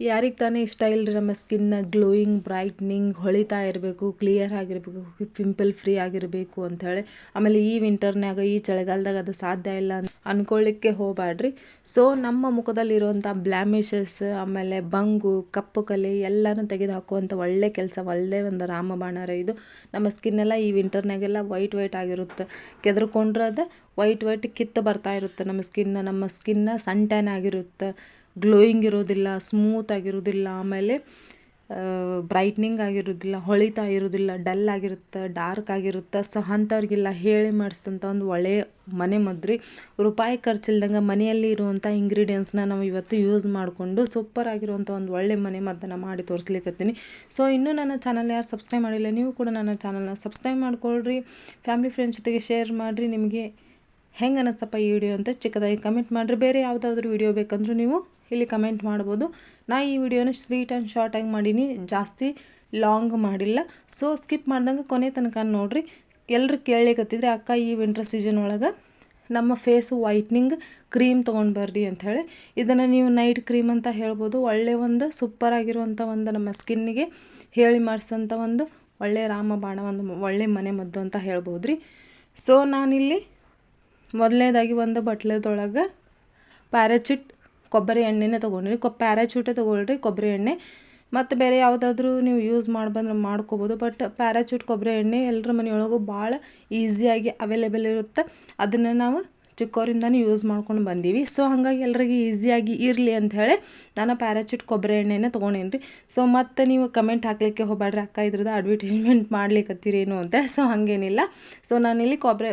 ಯಾರಿಗೆ ತಾನೇ ಇಷ್ಟ ಇಲ್ಲರಿ ನಮ್ಮ ಸ್ಕಿನ್ನ ಗ್ಲೋಯಿಂಗ್, ಬ್ರೈಟ್ನಿಂಗ್ ಹೊಳಿತಾ ಇರಬೇಕು, ಕ್ಲಿಯರ್ ಆಗಿರಬೇಕು ಪಿಂಪಲ್ ಫ್ರೀ ಆಗಿರಬೇಕು ಅಂಥೇಳಿ ಆಮೇಲೆ ಈ ವಿಂಟರ್ನ್ಯಾಗ, ಈ ಚಳಿಗಾಲದಾಗ ಅದು ಸಾಧ್ಯ ಇಲ್ಲ ಅಂದ್ಕೊಳ್ಳಿಕ್ಕೆ ಹೋಗಬೇಡ್ರಿ ಸೊ ನಮ್ಮ ಮುಖದಲ್ಲಿರುವಂಥ ಬ್ಲ್ಯಾಮಿಷಸ್, ಆಮೇಲೆ ಬಂಗು, ಕಪ್ಪು ಕಲೆ ಎಲ್ಲನೂ ತೆಗೆದು ಹಾಕುವಂಥ ಒಳ್ಳೆ ಕೆಲಸ, ಒಳ್ಳೆ ಒಂದು ರಾಮಬಾಣರ ಇದು. ನಮ್ಮ ಸ್ಕಿನ್ನೆಲ್ಲ ಈ ವಿಂಟರ್ನಾಗೆಲ್ಲ ವೈಟ್ ವೈಟ್ ಆಗಿರುತ್ತೆ. ಕೆದ್ರಕೊಂಡ್ರೆ ವೈಟ್ ವೈಟ್ ಕಿತ್ತು ಬರ್ತಾ ಇರುತ್ತೆ. ನಮ್ಮ ಸ್ಕಿನ್ನ ನಮ್ಮ ಸ್ಕಿನ್ನ ಸನ್ ಟ್ಯಾನ್ ಆಗಿರುತ್ತೆ. ಗ್ಲೋಯಿಂಗ್ ಇರೋದಿಲ್ಲ ಸ್ಮೂತ್ ಆಗಿರೋದಿಲ್ಲ, ಆಮೇಲೆ ಬ್ರೈಟ್ನಿಂಗ್ ಆಗಿರೋದಿಲ್ಲ, ಹೊಳಿತಾ ಇರೋದಿಲ್ಲ ಡಲ್ ಆಗಿರುತ್ತೆ ಡಾರ್ಕ್ ಆಗಿರುತ್ತೆ. ಸೊ ಅಂಥವ್ರಿಗೆಲ್ಲ ಹೇಳಿ ಮಾಡಿಸಿದಂಥ ಒಂದು ಒಳ್ಳೆಯ ಮನೆ ಮದ್ರಿ. ರೂಪಾಯಿ ಖರ್ಚಿಲ್ದಂಗೆ ಮನೆಯಲ್ಲಿ ಇರುವಂಥ ಇಂಗ್ರೀಡಿಯೆಂಟ್ಸ್ನ ನಾವು ಇವತ್ತು ಯೂಸ್ ಮಾಡಿಕೊಂಡು ಸೂಪರ್ ಆಗಿರುವಂಥ ಒಂದು ಒಳ್ಳೆ ಮನೆ ಮದ್ದನ್ನು ಮಾಡಿ ತೋರಿಸ್ಲಿಕ್ಕತ್ತೀನಿ ಸೊ ಇನ್ನೂ ನನ್ನ ಚಾನಲ್ ಯಾರು ಸಬ್ಸ್ಕ್ರೈಬ್ ಮಾಡಿಲ್ಲ, ನೀವು ಕೂಡ ನನ್ನ ಚಾನಲ್ನ ಸಬ್ಸ್ಕ್ರೈಬ್ ಮಾಡ್ಕೊಳ್ಳಿರಿ ಫ್ಯಾಮಿಲಿ ಫ್ರೆಂಡ್ಸ್ ಜೊತೆಗೆ ಶೇರ್ ಮಾಡಿರಿ. ನಿಮಗೆ ಹೆಂಗೆ ಅನ್ನಿಸ್ತಪ್ಪ ಈ ವಿಡಿಯೋ ಅಂತ ಚಿಕ್ಕದಾಗಿ ಕಮೆಂಟ್ ಮಾಡಿರಿ. ಬೇರೆ ಯಾವುದಾದ್ರೂ ವಿಡಿಯೋ ಬೇಕಂದ್ರೂ ನೀವು ಇಲ್ಲಿ ಕಮೆಂಟ್ ಮಾಡ್ಬೋದು. ನಾ ಈ ವಿಡಿಯೋನ ಸ್ವೀಟ್ ಆ್ಯಂಡ್ ಶಾರ್ಟಾಗಿ ಮಾಡೀನಿ, ಜಾಸ್ತಿ ಲಾಂಗ್ ಮಾಡಿಲ್ಲ. ಸೊ ಸ್ಕಿಪ್ ಮಾಡ್ದಂಗೆ ಕೊನೆ ತನಕ ನೋಡಿರಿ. ಎಲ್ಲರೂ ಕೇಳಲಿಕ್ಕತ್ತಿದ್ರೆ ಅಕ್ಕ, ಈ ವಿಂಟರ್ ಸೀಸನ್ ಒಳಗೆ ನಮ್ಮ ಫೇಸು ವೈಟ್ನಿಂಗ್ ಕ್ರೀಮ್ ತೊಗೊಂಡು ಬರ್ರಿ ಅಂಥೇಳಿ ಇದನ್ನು ನೀವು ನೈಟ್ ಕ್ರೀಮ್ ಅಂತ ಹೇಳ್ಬೋದು. ಒಳ್ಳೆಯ ಒಂದು ಸೂಪರ್ ಆಗಿರುವಂಥ ಒಂದು ನಮ್ಮ ಸ್ಕಿನ್ನಿಗೆ ಹೇಳಿ ಮಾಡಿಸೋಂಥ ಒಂದು ಒಳ್ಳೆಯ ರಾಮ ಬಾಣ ಒಂದು ಒಳ್ಳೆ ಮನೆ ಮದ್ದು ಅಂತ ಹೇಳ್ಬೋದು ರೀ ಸೊ ನಾನಿಲ್ಲಿ ಮೊದಲನೇದಾಗಿ ಒಂದು ಬಟ್ಲದೊಳಗೆ ಪ್ಯಾರಾಚೂಟ್ ಕೊಬ್ಬರಿ ಎಣ್ಣೆನೇ ತೊಗೊಂಡ್ರಿ. ಕೊ ಪ್ಯಾರಾಚೂಟೇ ತೊಗೊಳ್ರಿ, ಕೊಬ್ಬರಿ ಎಣ್ಣೆ. ಮತ್ತು ಬೇರೆ ಯಾವುದಾದ್ರೂ ನೀವು ಯೂಸ್ ಮಾಡ್ಬಂದ್ರೆ ಮಾಡ್ಕೋಬೋದು. ಬಟ್ ಪ್ಯಾರಾಚೂಟ್ ಕೊಬ್ಬರಿ ಎಣ್ಣೆ ಎಲ್ಲರ ಮನೆಯೊಳಗೂ ಭಾಳ ಈಸಿಯಾಗಿ ಅವೈಲೇಬಲ್ ಇರುತ್ತೆ. ಅದನ್ನು ನಾವು ಚಿಕ್ಕವರಿಂದನೇ ಯೂಸ್ ಮಾಡ್ಕೊಂಡು ಬಂದೀವಿ. ಸೊ ಹಾಗಾಗಿ ಎಲ್ರಿಗೂ ಈಸಿಯಾಗಿ ಇರಲಿ ಹೇಳಿ ನಾನು ಪ್ಯಾರಾಚೂಟ್ ಕೊಬ್ಬರಿ ಎಣ್ಣೆನೇ ತೊಗೊಂಡೇನಿ ರೀ ಸೊ ಮತ್ತು ನೀವು ಕಮೆಂಟ್ ಹಾಕ್ಲಿಕ್ಕೆ ಹೋಗ್ಬೇಡ್ರಿ ಅಕ್ಕ ಇದ್ರದ್ದು ಅಡ್ವರ್ಟೈಸ್ಮೆಂಟ್ ಮಾಡ್ಲಿಕ್ಕತ್ತೀರೇನು ಅಂತ ಸೊ ಹಾಗೇನಿಲ್ಲ. ಸೊ ನಾನಿಲ್ಲಿ ಕೊಬ್ಬರಿ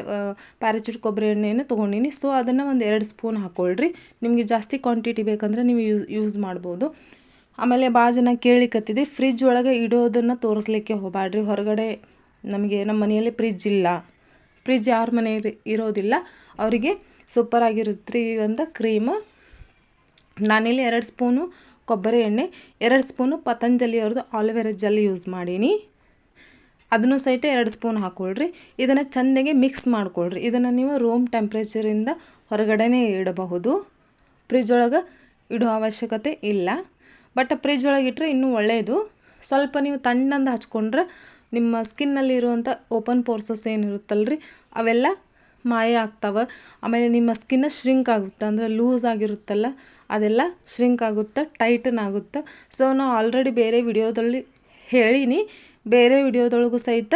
ಪ್ಯಾರಾಚೂಟ್ ಕೊಬ್ಬರಿ ಎಣ್ಣೆನ ತೊಗೊಂಡಿನಿ. ಸೊ ಅದನ್ನು ಒಂದು ಎರಡು ಸ್ಪೂನ್ ಹಾಕ್ಕೊಳ್ರಿ ನಿಮಗೆ ಜಾಸ್ತಿ ಕ್ವಾಂಟಿಟಿ ಬೇಕಂದ್ರೆ ನೀವು ಯೂಸ್ ಯೂಸ್ ಮಾಡ್ಬೋದು. ಆಮೇಲೆ ಭಾಳ ಜನ ಕೇಳಿಕತ್ತಿದ್ರಿ ಫ್ರಿಜ್ ಒಳಗೆ ಇಡೋದನ್ನು ತೋರಿಸ್ಲಿಕ್ಕೆ ಹೋಗಬೇಡ್ರಿ ಹೊರಗಡೆ ನಮಗೆ ನಮ್ಮ ಮನೆಯಲ್ಲಿ ಫ್ರಿಜ್ ಇಲ್ಲ. ಫ್ರಿಜ್ ಯಾರ ಮನೆ ಇರೋದಿಲ್ಲ. ಅವರಿಗೆ ಸೂಪರಾಗಿರುತ್ತೆ ರೀ ಒಂದು ಕ್ರೀಮ್ ನಾನಿಲ್ಲಿ ಎರಡು ಸ್ಪೂನು ಕೊಬ್ಬರಿ ಎಣ್ಣೆ, ಎರಡು ಸ್ಪೂನು ಪತಂಜಲಿ ಅವ್ರದ್ದು ಆಲೋವೆರಾ ಜೆಲ್ ಯೂಸ್ ಮಾಡೀನಿ. ಅದನ್ನು ಸಹಿತ ಎರಡು ಸ್ಪೂನ್ ಹಾಕ್ಕೊಳ್ರಿ ಇದನ್ನು ಚೆಂದಾಗಿ ಮಿಕ್ಸ್ ಮಾಡ್ಕೊಳ್ರಿ. ಇದನ್ನು ನೀವು ರೂಮ್ ಟೆಂಪ್ರೇಚರಿಂದ ಹೊರಗಡೆನೇ ಇಡಬಹುದು. ಫ್ರಿಜ್ ಒಳಗೆ ಇಡೋ ಅವಶ್ಯಕತೆ ಇಲ್ಲ. ಬಟ್ ಫ್ರಿಜ್ ಒಳಗೆ ಇಟ್ಟರೆ ಇನ್ನೂ ಒಳ್ಳೆಯದು ಸ್ವಲ್ಪ ನೀವು ತಣ್ಣಂದು ಹಚ್ಕೊಂಡ್ರೆ ನಿಮ್ಮ ಸ್ಕಿನ್ನಲ್ಲಿರುವಂಥ ಓಪನ್ ಪೋರ್ಸಸ್ ಏನಿರುತ್ತಲ್ರಿ, ಅವೆಲ್ಲ ಮಾಯ ಆಗ್ತಾವೆ. ಆಮೇಲೆ ನಿಮ್ಮ ಸ್ಕಿನ್ನ ಶ್ರಿಂಕ್ ಆಗುತ್ತೆ, ಅಂದರೆ ಲೂಸ್ ಆಗಿರುತ್ತಲ್ಲ, ಅದೆಲ್ಲ ಶ್ರಿಂಕ್ ಆಗುತ್ತೆ, ಟೈಟನ್ ಆಗುತ್ತೆ. ಸೊ ನಾವು ಆಲ್ರೆಡಿ ಬೇರೆ ವಿಡಿಯೋದಲ್ಲಿ ಹೇಳೀನಿ. ಬೇರೆ ವಿಡಿಯೋದೊಳಗೂ ಸಹಿತ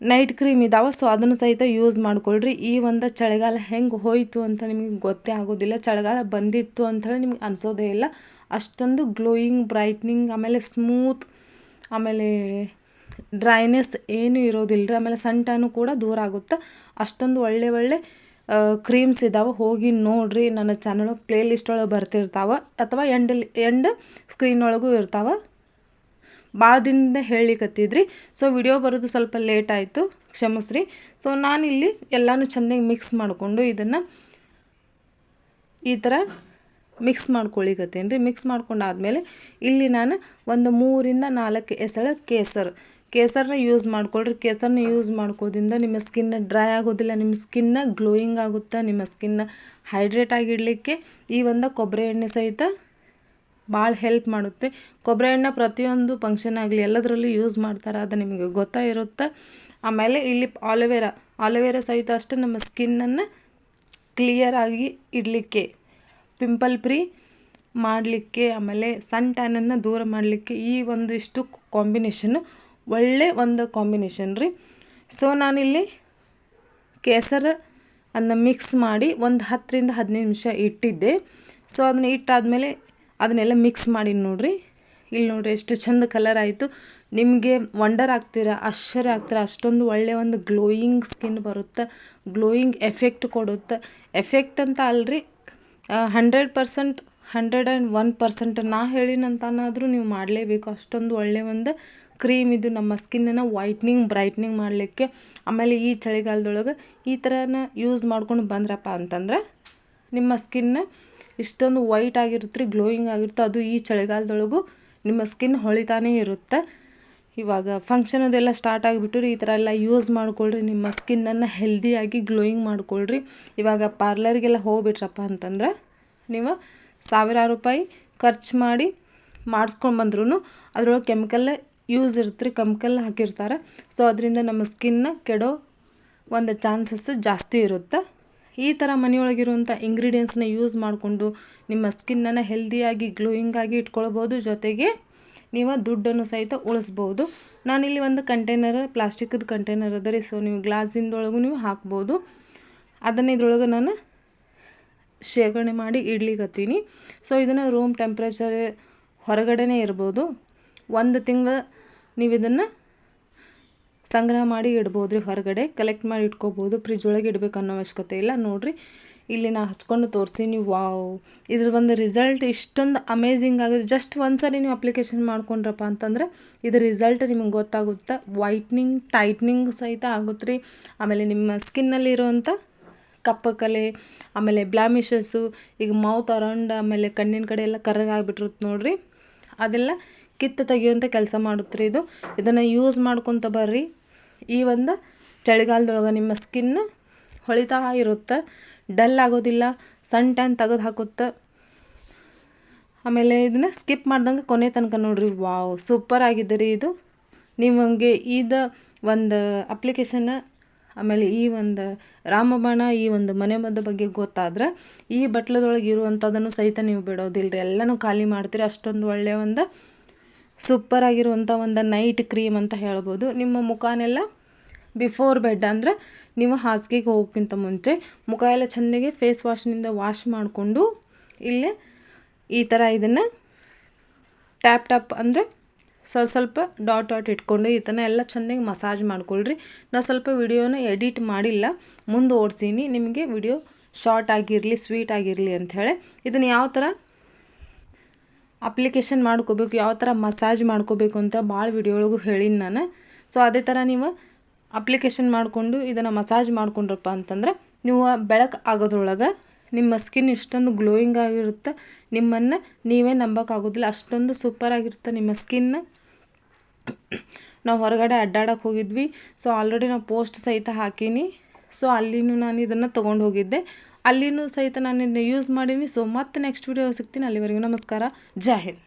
ನೈಟ್ ಕ್ರೀಮ್ ಇದಾವೆ, ಸೊ ಅದನ್ನು ಸಹಿತ ಯೂಸ್ ಮಾಡ್ಕೊಳ್ರಿ. ಈ ಒಂದು ಚಳಿಗಾಲ ಹೆಂಗೆ ಹೋಯಿತು ಅಂತ ನಿಮಗೆ ಗೊತ್ತೇ ಆಗೋದಿಲ್ಲ. ಚಳಿಗಾಲ ಬಂದಿತ್ತು ಅಂಥೇಳಿ ನಿಮ್ಗೆ ಅನಿಸೋದೇ ಇಲ್ಲ. ಅಷ್ಟೊಂದು ಗ್ಲೋಯಿಂಗ್, ಬ್ರೈಟ್ನಿಂಗ್, ಆಮೇಲೆ ಸ್ಮೂತ್, ಆಮೇಲೆ ಡ್ರೈನೆಸ್ ಏನೂ ಇರೋದಿಲ್ಲ ರೀ ಆಮೇಲೆ ಸನ್ ಕೂಡ ದೂರ ಆಗುತ್ತೆ. ಅಷ್ಟೊಂದು ಒಳ್ಳೆ ಒಳ್ಳೆ ಕ್ರೀಮ್ಸ್ ಇದ್ದಾವೆ ಹೋಗಿ ನೋಡಿರಿ, ನನ್ನ ಚಾನಲ್ ಪ್ಲೇ ಲಿಸ್ಟ್ ಒಳಗೆ ಬರ್ತಿರ್ತಾವೆ. ಅಥವಾ ಎಂಡ್ ಎಂಡ್ ಸ್ಕ್ರೀನ್ ಒಳಗೂ ಇರ್ತಾವೆ. ಭಾಳ ದಿನದಿಂದ ಹೇಳಿಕತ್ತಿದ್ರಿ. ಸೊ ವಿಡಿಯೋ ಬರೋದು ಸ್ವಲ್ಪ ಲೇಟ್ ಆಯಿತು. ಕ್ಷಮಿಸ್ರಿ. ಸೊ ನಾನಿಲ್ಲಿ ಎಲ್ಲನೂ ಚೆಂದಾಗಿ ಮಿಕ್ಸ್ ಮಾಡಿಕೊಂಡು ಇದನ್ನು ಈ ಥರ ಮಿಕ್ಸ್ ಮಾಡ್ಕೊಳ್ಳಿಕತ್ತೇನೆ ರೀ ಮಿಕ್ಸ್ ಮಾಡ್ಕೊಂಡಾದ್ಮೇಲೆ ಇಲ್ಲಿ ನಾನು ಒಂದು ಮೂರಿಂದ ನಾಲ್ಕು ಎಸಳ ಕೇಸರ್ ಕೇಸರನ್ನ ಯೂಸ್ ಮಾಡ್ಕೊಳ್ರಿ. ಕೇಸರನ್ನ ಯೂಸ್ ಮಾಡ್ಕೋದ್ರಿಂದ ನಿಮ್ಮ ಸ್ಕಿನ್ನ ಡ್ರೈ ಆಗೋದಿಲ್ಲ, ನಿಮ್ಮ ಸ್ಕಿನ್ನ ಗ್ಲೋಯಿಂಗ್ ಆಗುತ್ತೆ, ನಿಮ್ಮ ಸ್ಕಿನ್ನ ಹೈಡ್ರೇಟ್ ಆಗಿಡಲಿಕ್ಕೆ ಈ ಒಂದು ಕೊಬ್ಬರಿ ಎಣ್ಣೆ ಸಹಿತ ಭಾಳ ಹೆಲ್ಪ್ ಮಾಡುತ್ತೆ. ಕೊಬ್ಬರಿ ಎಣ್ಣೆ ಪ್ರತಿಯೊಂದು ಫಂಕ್ಷನ್ ಆಗಲಿ ಎಲ್ಲದರಲ್ಲೂ ಯೂಸ್ ಮಾಡ್ತಾರೆ ಅದು ನಿಮಗೆ ಗೊತ್ತಾ ಇರುತ್ತೆ? ಆಮೇಲೆ ಇಲ್ಲಿ ಆಲೋವೆರಾ ಆಲೋವೆರಾ ಸಹಿತ ಅಷ್ಟೇ ನಮ್ಮ ಸ್ಕಿನ್ನನ್ನು ಕ್ಲಿಯರಾಗಿ ಇಡಲಿಕ್ಕೆ ಪಿಂಪಲ್ ಫ್ರೀ ಮಾಡಲಿಕ್ಕೆ, ಆಮೇಲೆ ಸನ್ ಟ್ಯಾನನ್ನು ದೂರ ಮಾಡಲಿಕ್ಕೆ ಈ ಒಂದಿಷ್ಟು ಕಾಂಬಿನೇಷನ್ನು ಒಳ್ಳೆ ಒಂದು ಕಾಂಬಿನೇಷನ್ ರೀ. ಸೊ ನಾನಿಲ್ಲಿ ಕೇಸರ ಅದನ್ನ ಮಿಕ್ಸ್ ಮಾಡಿ ಒಂದು ಹತ್ತರಿಂದ ಹದಿನೈದು ನಿಮಿಷ ಇಟ್ಟಿದ್ದೆ. ಸೊ ಅದನ್ನ ಇಟ್ಟಾದಮೇಲೆ ಅದನ್ನೆಲ್ಲ ಮಿಕ್ಸ್ ಮಾಡಿ ನೋಡಿರಿ. ಇಲ್ಲಿ ನೋಡಿರಿ ಎಷ್ಟು ಚಂದ ಕಲರ್ ಆಯಿತು. ನಿಮಗೆ ವಂಡರ್ ಆಗ್ತೀರ, ಆಶ್ಚರ್ಯ ಆಗ್ತೀರ, ಅಷ್ಟೊಂದು ಒಳ್ಳೆಯ ಒಂದು ಗ್ಲೋಯಿಂಗ್ ಸ್ಕಿನ್ ಬರುತ್ತೆ ಗ್ಲೋಯಿಂಗ್ ಎಫೆಕ್ಟ್ ಕೊಡುತ್ತೆ. ಎಫೆಕ್ಟ್ ಅಂತ ಅಲ್ರಿ hundred percent hundred and one percent ನಾ ಹೇಳಿನಂತನಾದರೂ ನೀವು ಮಾಡಲೇಬೇಕು. ಅಷ್ಟೊಂದು ಒಳ್ಳೆಯ ಒಂದು ಕ್ರೀಮ್ ಇದು ನಮ್ಮ ಸ್ಕಿನ್ನನ್ನು ವೈಟ್ನಿಂಗ್, ಬ್ರೈಟ್ನಿಂಗ್ ಮಾಡಲಿಕ್ಕೆ. ಆಮೇಲೆ ಈ ಚಳಿಗಾಲದೊಳಗೆ ಈ ಥರನ ಯೂಸ್ ಮಾಡ್ಕೊಂಡು ಬಂದ್ರಪ್ಪ ಅಂತಂದ್ರೆ ನಿಮ್ಮ ಸ್ಕಿನ್ನ ಇಷ್ಟೊಂದು ವೈಟ್ ಆಗಿರುತ್ತೆ ರೀ, ಗ್ಲೋಯಿಂಗ್ ಆಗಿರುತ್ತೆ. ಅದು ಈ ಚಳಿಗಾಲದೊಳಗೂ ನಿಮ್ಮ ಸ್ಕಿನ್ ಹೊಳಿತಾನೇ ಇರುತ್ತೆ. ಇವಾಗ ಫಂಕ್ಷನ್ ಅದೆಲ್ಲ ಸ್ಟಾರ್ಟ್ ಆಗಿಬಿಟ್ಟು ರೀ, ಈ ಥರ ಎಲ್ಲ ಯೂಸ್ ಮಾಡ್ಕೊಳ್ರಿ. ನಿಮ್ಮ ಸ್ಕಿನ್ನನ್ನು ಹೆಲ್ದಿಯಾಗಿ ಗ್ಲೋಯಿಂಗ್ ಮಾಡ್ಕೊಳ್ರಿ. ಇವಾಗ ಪಾರ್ಲರ್ಗೆಲ್ಲ ಹೋಗ್ಬಿಟ್ರಪ್ಪ ಅಂತಂದ್ರೆ ನೀವು ಸಾವಿರಾರು ರೂಪಾಯಿ ಖರ್ಚು ಮಾಡಿ ಮಾಡಿಸ್ಕೊಂಡು ಬಂದ್ರೂ ಅದರೊಳಗೆ ಕೆಮಿಕಲ್ ಯೂಸ್ ಇರುತ್ತೆ ಕಮ್ಕಲ್ ಹಾಕಿರ್ತಾರೆ. ಸೊ ಅದರಿಂದ ನಮ್ಮ ಸ್ಕಿನ್ನ ಕೆಡೋ ಒಂದು ಚಾನ್ಸಸ್ ಜಾಸ್ತಿ ಇರುತ್ತೆ. ಈ ಥರ ಮನೆಯೊಳಗಿರುವಂಥ ಇಂಗ್ರೀಡಿಯೆಂಟ್ಸ್ನ ಯೂಸ್ ಮಾಡಿಕೊಂಡು ನಿಮ್ಮ ಸ್ಕಿನ್ನನ್ನು ಹೆಲ್ದಿಯಾಗಿ ಗ್ಲೋಯಿಂಗಾಗಿ ಇಟ್ಕೊಳ್ಬೋದು. ಜೊತೆಗೆ ನೀವು ದುಡ್ಡನ್ನು ಸಹಿತ ಉಳಿಸ್ಬೋದು. ನಾನಿಲ್ಲಿ ಒಂದು ಕಂಟೈನರ್ ಪ್ಲಾಸ್ಟಿಕ್ದು ಕಂಟೈನರ್ ಅದ ರೀ. ಸೊ ನೀವು ಗ್ಲಾಸಿಂದೊಳಗೂ ನೀವು ಹಾಕ್ಬೋದು. ಅದನ್ನು ಇದ್ರೊಳಗೆ ನಾನು ಶೇಖರಣೆ ಮಾಡಿ ಇಡ್ಲಿಕತ್ತೀನಿ ಸೊ ಇದನ್ನು ರೂಮ್ ಟೆಂಪ್ರೇಚರ್ ಹೊರಗಡೆನೇ ಇರ್ಬೋದು. ಒಂದು ತಿಂಗಳು ನೀವು ಇದನ್ನು ಸಂಗ್ರಹ ಮಾಡಿ ಇಡ್ಬೋದು ರೀ ಹೊರಗಡೆ ಕಲೆಕ್ಟ್ ಮಾಡಿ ಇಟ್ಕೋಬೋದು ಫ್ರಿಜ್ ಒಳಗೆ ಇಡಬೇಕು ಅನ್ನೋ ಅವಶ್ಯಕತೆ ಇಲ್ಲ. ನೋಡಿರಿ, ಇಲ್ಲಿ ನಾ ಹಚ್ಕೊಂಡು ನೀವು ವಾವ್. ಇದ್ರ ಒಂದು ರಿಸಲ್ಟ್ ಇಷ್ಟೊಂದು ಅಮೇಝಿಂಗ್ ಆಗುತ್ತೆ ಜಸ್ಟ್ ಒಂದು ಸರಿ ನೀವು ಅಪ್ಲಿಕೇಶನ್ ಮಾಡ್ಕೊಂಡ್ರಪ್ಪ ಅಂತಂದ್ರೆ ಇದ್ರ ರಿಸಲ್ಟ್ ನಿಮಗೆ ಗೊತ್ತಾಗುತ್ತೆ. ವೈಟ್ನಿಂಗ್ ಟೈಟ್ನಿಂಗ್ ಸಹಿತ ಆಗುತ್ತೆ ರೀ ಆಮೇಲೆ ನಿಮ್ಮ ಸ್ಕಿನ್ನಲ್ಲಿ ಇರುವಂಥ ಕಪ್ಪು ಕಲೆ, ಆಮೇಲೆ ಬ್ಲಾಮಿಷಸ್ಸು ಈಗ ಮೌತ್ ಅರೌಂಡ್ ಆಮೇಲೆ ಕಣ್ಣಿನ ಕಡೆ ಎಲ್ಲ ಕರ್ರಗಾಗ್ಬಿಟ್ಟಿರುತ್ತೆ ನೋಡಿರಿ. ಅದೆಲ್ಲ ಕಿತ್ತು ತೆಗೆಯುವಂಥ ಕೆಲಸ ಮಾಡುತ್ತೆ ಇದು. ಇದನ್ನು ಯೂಸ್ ಮಾಡ್ಕೊತ ಬರ್ರಿ. ಈ ಒಂದು ಚಳಿಗಾಲದೊಳಗೆ ನಿಮ್ಮ ಸ್ಕಿನ್ ಹೊಳಿತಾ ಇರುತ್ತೆ. ಡಲ್ ಆಗೋದಿಲ್ಲ ಸನ್ ಟ್ಯಾನ್ ತೆಗೆದು ಹಾಕುತ್ತೆ. ಆಮೇಲೆ ಇದನ್ನು ಸ್ಕಿಪ್ ಮಾಡ್ದಂಗೆ ಕೊನೆ ತನಕ ನೋಡಿರಿ. ವಾವ್ ಸೂಪರ್ ಆಗಿದೆ ರೀ ಇದು ನಿಮಗೆ ಇದು ಒಂದು ಅಪ್ಲಿಕೇಶನ್ ಆಮೇಲೆ ಈ ಒಂದು ರಾಮಬಾಣ, ಈ ಒಂದು ಮನೆ ಮದ್ದು ಬಗ್ಗೆ ಗೊತ್ತಾದ್ರೆ ಈ ಬಟ್ಲದೊಳಗೆ ಇರುವಂಥದ್ದನ್ನು ಸಹಿತ ನೀವು ಬಿಡೋದಿಲ್ಲ ರೀ ಎಲ್ಲನೂ ಖಾಲಿ ಮಾಡ್ತೀರಿ. ಅಷ್ಟೊಂದು ಒಳ್ಳೆಯ ಒಂದು ಸೂಪರ್ ಆಗಿರುವಂಥ ಒಂದು ನೈಟ್ ಕ್ರೀಮ್ ಅಂತ ಹೇಳ್ಬೋದು. ನಿಮ್ಮ ಮುಖನೆಲ್ಲ ಬಿಫೋರ್ ಬೆಡ್ ಅಂದರೆ ನೀವು ಹಾಸಿಗೆಗೆ ಹೋಗೋಕ್ಕಿಂತ ಮುಂಚೆ ಮುಖ ಎಲ್ಲ ಚೆಂದಾಗಿ ಫೇಸ್ ವಾಶ್ನಿಂದ ವಾಶ್ ಮಾಡಿಕೊಂಡು ಇಲ್ಲೇ ಈ ಥರ ಇದನ್ನು ಟ್ಯಾಪ್ ಟ್ಯಾಪ್ ಅಂದರೆ ಸ್ವಲ್ಪ ಸ್ವಲ್ಪ ಡಾಟ್ ಡಾಟ್ ಇಟ್ಕೊಂಡು ಈ ಥರ ಎಲ್ಲ ಚೆಂದಾಗಿ ಮಸಾಜ್ ಮಾಡ್ಕೊಳ್ರಿ. ನಾನು ಸ್ವಲ್ಪ ವಿಡಿಯೋನ ಎಡಿಟ್ ಮಾಡಿಲ್ಲ, ಮುಂದೆ ಓಡಿಸೀನಿ. ನಿಮಗೆ ವಿಡಿಯೋ ಶಾರ್ಟ್ ಆಗಿರಲಿ ಸ್ವೀಟ್ ಆಗಿರಲಿ ಅಂಥೇಳಿ ಇದನ್ನು ಯಾವ ಥರ ಅಪ್ಲಿಕೇಶನ್ ಮಾಡ್ಕೋಬೇಕು, ಯಾವ ಥರ ಮಸಾಜ್ ಮಾಡ್ಕೋಬೇಕು ಅಂತ ಭಾಳ ವಿಡಿಯೋ ಒಳಗೂ ಹೇಳೀನಿ ನಾನು. ಸೊ ಅದೇ ಥರ ನೀವು ಅಪ್ಲಿಕೇಶನ್ ಮಾಡಿಕೊಂಡು ಇದನ್ನು ಮಸಾಜ್ ಮಾಡ್ಕೊಂಡ್ರಪ್ಪ ಅಂತಂದ್ರೆ ನೀವು ಬೆಳಕು ಆಗೋದ್ರೊಳಗೆ ನಿಮ್ಮ ಸ್ಕಿನ್ ಇಷ್ಟೊಂದು ಗ್ಲೋಯಿಂಗ್ ಆಗಿರುತ್ತೆ, ನಿಮ್ಮನ್ನು ನೀವೇ ನಂಬೋಕ್ಕಾಗೋದಿಲ್ಲ. ಅಷ್ಟೊಂದು ಸೂಪರ್ ಆಗಿರುತ್ತೆ ನಿಮ್ಮ ಸ್ಕಿನ್. ನಾವು ಹೊರಗಡೆ ಅಡ್ಡಾಡಕ್ಕೆ ಹೋಗಿದ್ವಿ. ಸೊ ಆಲ್ರೆಡಿ ನಾವು ಪೋಸ್ಟ್ ಸಹಿತ ಹಾಕೀನಿ. ಸೊ ಅಲ್ಲಿನೂ ನಾನು ಇದನ್ನು ತೊಗೊಂಡು ಹೋಗಿದ್ದೆ. ಅಲ್ಲಿನೂ ಸಹಿತ ನಾನು ಇದನ್ನ ಯೂಸ್ ಮಾಡೀನಿ. ಸೊ ಮತ್ತೆ ನೆಕ್ಸ್ಟ್ ವಿಡಿಯೋ ಸಿಗ್ತೀನಿ. ಅಲ್ಲಿವರೆಗೂ ನಮಸ್ಕಾರ. ಜೈ ಹಿಂದ್.